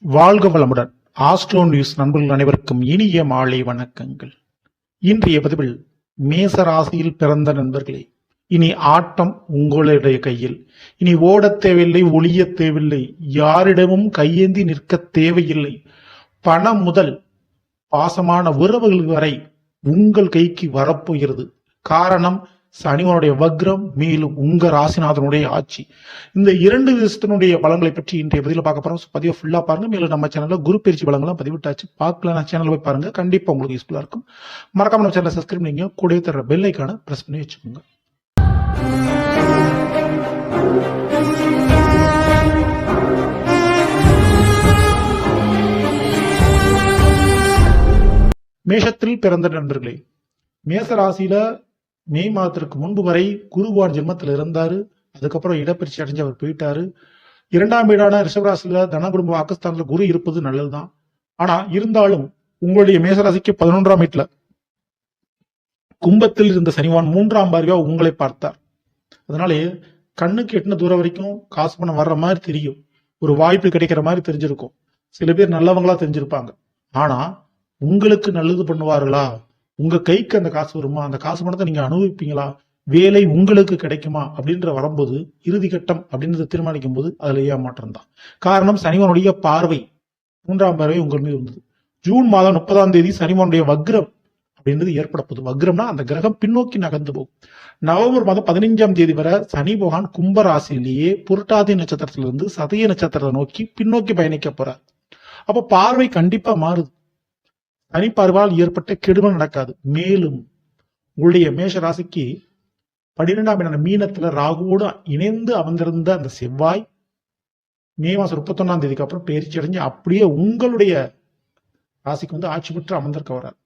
வாழ்க வளமுடன். Astro news நண்பர்கள் அனைவருக்கும் இனிய மாலை வணக்கங்கள். இன்றைய பதிவில் மேச ராசியில் பிறந்த நண்பர்களே இனி ஆட்டம் உங்களுடைய கையில். இனி ஓடத் தேவையில்லை ஒளிய தேவையில்லை யாரிடமும் கையேந்தி நிற்க தேவையில்லை. பணம் முதல் பாசமான உறவுகள் வரை உங்கள் கைக்கு வரப்போகிறது. காரணம் சனிவனுடைய வக்ரம் மேலும் உங்க ராசிநாதனுடைய ஆட்சி. இந்த இரண்டு விஷயத்தினுடைய பலங்களை பற்றி இன்றைய பதிவில் பார்க்க போறோம். So, பதிவை ஃபுல்லா பாருங்க. மேலும் நம்ம சேனல்ல குரு பயிற்சி பலங்கள்லாம் பதிவிட்டாச்சு. பார்க்கலாம் சேனல் போய் பாருங்க. கண்டிப்பா உங்களுக்கு யூஸ்ஃபுல்லா இருக்கும். மறக்காம நம்ம சேனலை சப்ஸ்கிரைப் பண்ணீங்க கூடவே தர பெல் ஐக்கான பிரஸ் பண்ணி வச்சுக்கோங்க. மேஷத்தில் பிறந்த நண்பர்களே மேச ராசியில மே மாதத்திற்கு முன்பு வரை குருவான் ஜென்மத்தில் இருந்தார் அதுக்கப்புறம் இடப்பெயர்ச்சி அடைஞ்சு அவர் போயிட்டாரு. இரண்டாம் வீடான ரிஷபராசியில தனகுடும்ப பாகிஸ்தான்ல குரு இருப்பது நல்லதுதான். ஆனா இருந்தாலும் உங்களுடைய மேசராசிக்கு பதினொன்றாம் வீட்டுல கும்பத்தில் இருந்த சனிவான் மூன்றாம் பார்வையா உங்களை பார்த்தார். அதனாலே கண்ணுக்கு எட்டின தூரம் வரைக்கும் காசு பணம் வர்ற மாதிரி தெரியும். ஒரு வாய்ப்பு கிடைக்கிற மாதிரி தெரிஞ்சிருக்கும். சில பேர் நல்லவங்களா தெரிஞ்சிருப்பாங்க. ஆனா உங்களுக்கு நல்லது பண்ணுவார்களா? உங்க கைக்கு அந்த காசு வருமா? அந்த காசு பணத்தை நீங்க அனுபவிப்பீங்களா? வேலை உங்களுக்கு கிடைக்குமா? அப்படின்ற வரும்போது இறுதி கட்டம் அப்படின்றத தீர்மானிக்கும் போது அதுல ஏமாற்றம் தான்? காரணம் சனிவனுடைய பார்வை. மூன்றாம் பார்வை உங்கள் மீது இருந்தது ஜூன் மாதம் முப்பதாம் தேதி சனிவனுடைய வக்ரம் அப்படின்றது ஏற்பட போகுது வக்ரம்னா அந்த கிரகம் பின்னோக்கி நகர்ந்து போகும். நவம்பர் மாதம் பதினைஞ்சாம் தேதி வரை சனி பகவான் கும்பராசிலேயே புரட்டாதி நட்சத்திரத்திலிருந்து சதய நட்சத்திரத்தை நோக்கி பின்னோக்கி பயணிக்க போறார். அப்ப பார்வை கண்டிப்பா மாறுது. தனிப்பார்வால் ஏற்பட்ட கெடுமல் நடக்காது. மேலும் உங்களுடைய மேஷ ராசிக்கு பன்னிரெண்டாம் இடம் மீனத்துல ராகுவோடு இணைந்து அமர்ந்திருந்த அந்த செவ்வாய் மே மாசம் முப்பத்தொன்னாம் தேதிக்கு அப்புறம் பயிற்சி அடைஞ்சு அப்படியே உங்களுடைய ராசிக்கு வந்து ஆட்சி பெற்று அமர்ந்திருக்க வர்றார்.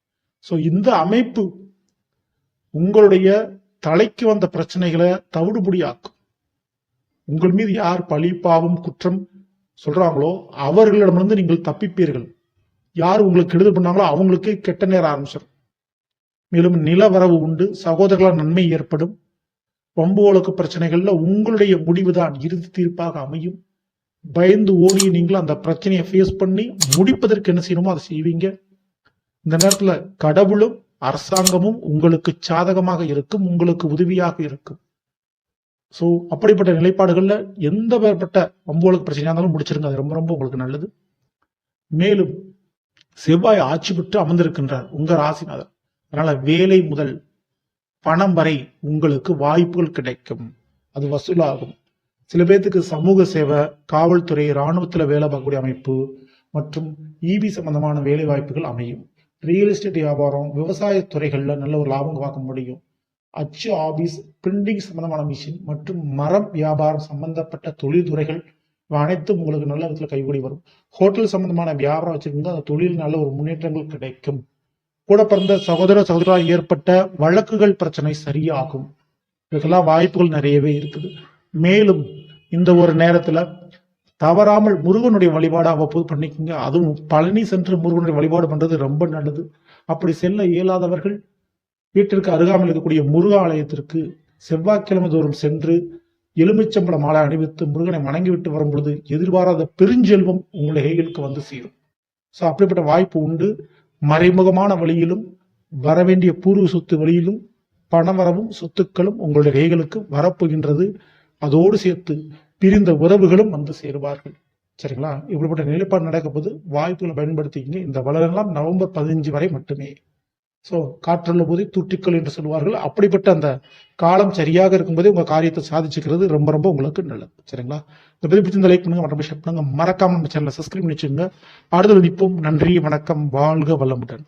ஸோ இந்த அமைப்பு உங்களுடைய தலைக்கு வந்த பிரச்சனைகளை தவிடுபடியாக்கும். உங்கள் மீது யார் பழி பாவம் குற்றம் சொல்றாங்களோ அவர்களிடமிருந்து நீங்கள் தப்பிப்பீர்கள். யார் உங்களுக்கு கெடுதல் பண்ணாங்களோ அவங்களுக்கே கெட்ட நேரம் ஆரம்பிச்சிடும் மேலும் நிலவரவு உண்டு சகோதரர்களால் நன்மை ஏற்படும். வம்பு வழக்கு பிரச்சனைகள்ல உங்களுடைய முடிவுதான் இறுதி தீர்ப்பாக அமையும். பயந்து ஓடி நீங்களும் அந்த பிரச்சனையை ஃபேஸ் பண்ணி முடிப்பதற்கு என்ன செய்யணுமோ அதை செய்வீங்க. இந்த நேரத்துல கடவுளும் அரசாங்கமும் உங்களுக்கு சாதகமாக இருக்கும் உங்களுக்கு உதவியாக இருக்கும். சோ அப்படிப்பட்ட நிலைப்பாடுகள்ல எந்த வேறுபட்ட வம்புகளுக்கு பிரச்சனையா இருந்தாலும் முடிச்சிருங்க. அது ரொம்ப ரொம்ப உங்களுக்கு நல்லது. மேலும் செவ்வாய் ஆட்சி பெற்று அமர்ந்திருக்கின்றார். உங்க ராசிநாதர் அதனால வேலை முதல் பணம் வரை உங்களுக்கு வாய்ப்புகள் கிடைக்கும். அது வசூலாகும். சில பேர்த்துக்கு சமூக சேவை காவல்துறை இராணுவத்தில் வேலை பார்க்கக்கூடிய அமைப்பு மற்றும் ஈபி சம்பந்தமான வேலை வாய்ப்புகள் அமையும். ரியல் எஸ்டேட் வியாபாரம் விவசாய துறைகளில் நல்ல ஒரு லாபம் பார்க்க முடியும். அச்சு ஆபீஸ் பிரிண்டிங் சம்பந்தமான மிஷின் மற்றும் மரம் வியாபாரம் சம்பந்தப்பட்ட தொழில்துறைகள் அனைத்தும் உங்களுக்கு நல்ல விதத்தில் கைகூடி வரும். ஹோட்டல் சம்பந்தமான வியாபாரம் வச்சிருந்தா அந்த தொழில் நல்ல ஒரு முன்னேற்றங்கள் கிடைக்கும். கூட பிறந்த சகோதர சகோதரால் ஏற்பட்ட வழக்குகள் பிரச்சனை சரியாகும். இதுக்கெல்லாம் வாய்ப்புகள் நிறையவே இருக்குது. மேலும் இந்த ஒரு நேரத்துல தவறாமல் முருகனுடைய வழிபாடு அவ்வப்போது பண்ணிக்கோங்க. அதுவும் பழனி சென்று முருகனுடைய வழிபாடு பண்றது ரொம்ப நல்லது. அப்படி செல்ல இயலாதவர்கள் வீட்டிற்கு அருகாமல் இருக்கக்கூடிய முருக ஆலயத்திற்கு செவ்வாய்க்கிழமை தோறும் சென்று எலுமிச்சம்பழ மாலை அணிவித்து முருகனை வணங்கிவிட்டு வரும் பொழுது எதிர்பாராத பெருஞ்செல்வம் உங்களுடைய கைகளுக்கு வந்து சேரும். ஸோ அப்படிப்பட்ட வாய்ப்பு உண்டு. மறைமுகமான வழியிலும் வரவேண்டிய பூர்வ சொத்து வழியிலும் பணவரவும் சொத்துக்களும் உங்களுடைய கைகளுக்கு வரப்போகின்றது. அதோடு சேர்த்து பிரிந்த உறவுகளும் வந்து சேருவார்கள். சரிங்களா? இப்படிப்பட்ட நிலைப்பாடு நடக்கப்போது போது வாய்ப்புகளை பயன்படுத்திக்கிங்க. இந்த வளரெல்லாம் நவம்பர் பதினஞ்சு வரை மட்டுமே. ஸோ காற்றுள்ள போது துட்டிக்கல் என்று சொல்வார்கள் அப்படிப்பட்ட அந்த காலம் சரியாக இருக்கும்போதே உங்கள் காரியத்தை சாதிச்சுக்கிறது ரொம்ப ரொம்ப உங்களுக்கு நல்லது. சரிங்களா? இந்த பதிவு பிடிச்சிருந்த லைக் பண்ணுங்க மற்ற ஷேர் பண்ணுங்க மறக்காம நம்ம சேனலை சப்ஸ்கிரைப் பண்ணி வச்சுங்க அடுத்தது நிற்போம் நன்றி வணக்கம் வாழ்க வளமுடன்.